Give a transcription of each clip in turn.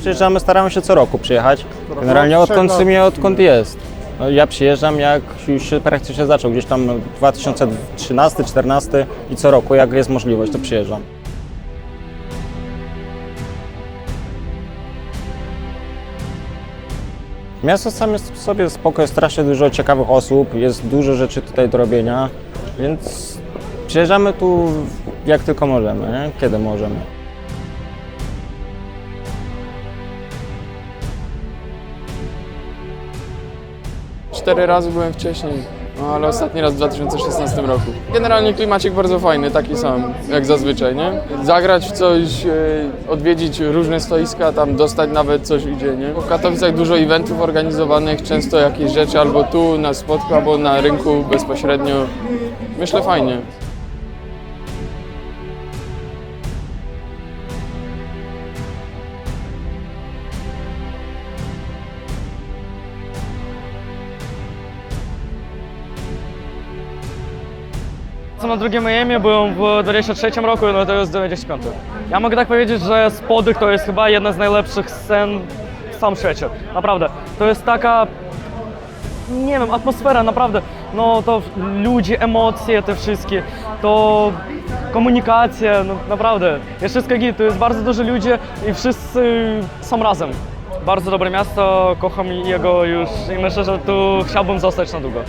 przyjeżdżamy, staramy się co roku przyjechać. Generalnie odkąd w sumie odkąd jest. No, ja przyjeżdżam jak już praktycznie zaczął, gdzieś tam 2013-2014 i co roku jak jest możliwość to przyjeżdżam. Miasto same w sobie spoko, jest strasznie dużo ciekawych osób, jest dużo rzeczy tutaj do robienia, więc przyjeżdżamy tu jak tylko możemy, nie? kiedy możemy. Cztery razy byłem wcześniej, no, ale ostatni raz w 2016 roku. Generalnie klimacik bardzo fajny, taki sam jak zazwyczaj, nie? Zagrać w coś, e, odwiedzić różne stoiska, tam dostać nawet coś idzie, nie? W Katowicach dużo eventów organizowanych, często jakieś rzeczy albo tu na spotku, albo na rynku bezpośrednio. Myślę fajnie. Co na drugim Miami byłem w 23 roku, no to jest 95. Ja mogę tak powiedzieć, że Spodek to jest chyba jedna z najlepszych scen w całym świecie. Naprawdę. To jest taka, nie wiem, atmosfera, naprawdę. No to ludzie, emocje te wszystkie, to komunikacja, no naprawdę. Jest wszystko git, to jest bardzo dużo ludzi i wszyscy są razem. Bardzo dobre miasto, kocham jego już i myślę, że tu chciałbym zostać na długo.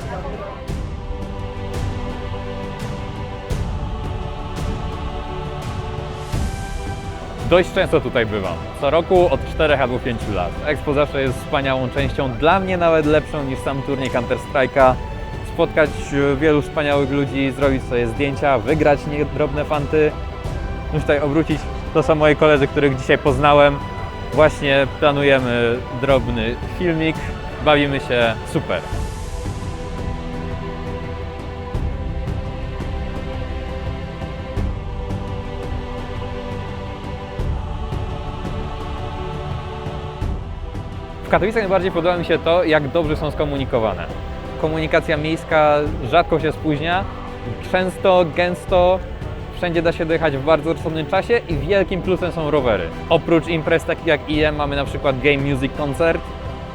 Dość często tutaj bywam. Co roku od 4 albo 5 lat. Expo zawsze jest wspaniałą częścią, dla mnie nawet lepszą niż sam turniej Counter-Strike'a. Spotkać e, wielu wspaniałych ludzi, zrobić sobie zdjęcia, wygrać niedrobne fanty. Już tutaj obrócić, to są moi koledzy, których dzisiaj poznałem. Właśnie planujemy drobny filmik, bawimy się super. Katowicach najbardziej podoba mi się to, jak dobrze są skomunikowane. Komunikacja miejska rzadko się spóźnia, często, gęsto, wszędzie da się dojechać w bardzo rozsądnym czasie i wielkim plusem są rowery. Oprócz imprez takich jak IM mamy na przykład Game Music Concert,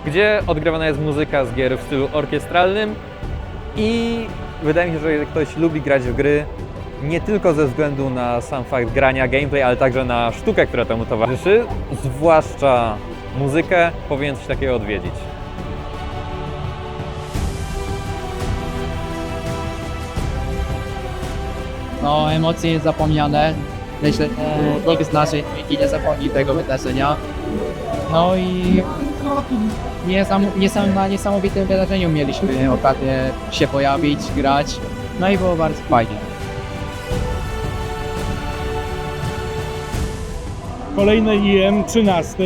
gdzie odgrywana jest muzyka z gier w stylu orkiestralnym i wydaje mi się, że ktoś lubi grać w gry, nie tylko ze względu na sam fakt grania gameplay, ale także na sztukę, która temu towarzyszy, zwłaszcza muzykę, powinien coś takiego odwiedzić. No, emocje niezapomniane. Myślę, że nikt z naszej trójki nie zapomni tego wydarzenia. No i niesam, niesam, na niesamowitym wydarzeniu mieliśmy okazję się pojawić, grać. No i było bardzo fajnie. Kolejny IM 13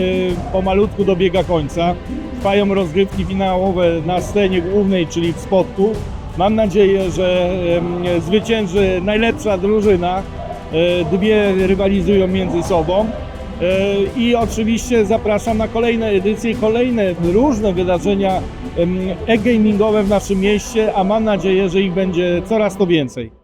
pomalutku dobiega końca. Trwają rozgrywki finałowe na scenie głównej, czyli w spotku. Mam nadzieję, że zwycięży najlepsza drużyna. E, Dwie rywalizują między sobą. E, I oczywiście zapraszam na kolejne edycje, kolejne różne wydarzenia e-gamingowe w naszym mieście, a mam nadzieję, że ich będzie coraz to więcej.